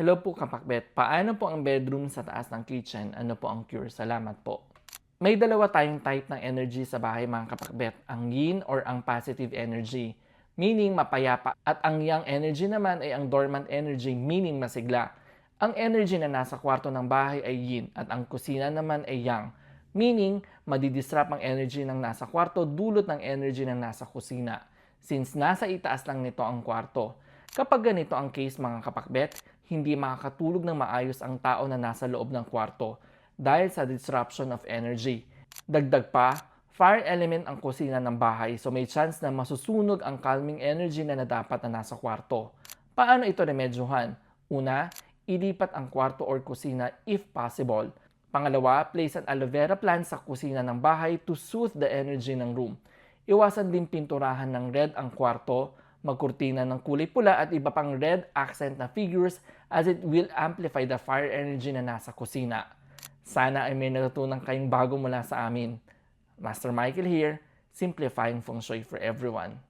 Hello po kapakbet, paano po ang bedroom sa taas ng kitchen? Ano po ang cure? Salamat po. May dalawa tayong type ng energy sa bahay mga kapakbet, ang yin or ang positive energy, meaning mapayapa, at ang yang energy naman ay ang dormant energy, meaning masigla. Ang energy na nasa kwarto ng bahay ay yin at ang kusina naman ay yang, meaning madidisrupt ang energy ng nasa kwarto dulot ng energy ng nasa kusina, since nasa itaas lang nito ang kwarto. Kapag ganito ang case mga kapakbet, hindi makakatulog ng maayos ang tao na nasa loob ng kwarto dahil sa disruption of energy. Dagdag pa, fire element ang kusina ng bahay so may chance na masusunog ang calming energy na, na dapat na nasa kwarto. Paano ito remedyohan? Una, ilipat ang kwarto or kusina if possible. Pangalawa, place an aloe vera plant sa kusina ng bahay to soothe the energy ng room. Iwasan din pinturahan ng red ang kwarto, magkurtina ng kulay pula at iba pang red accent na figures as it will amplify the fire energy na nasa kusina. Sana ay may natutunan kayong bago mula sa amin. Master Michael here, simplifying feng shui for everyone.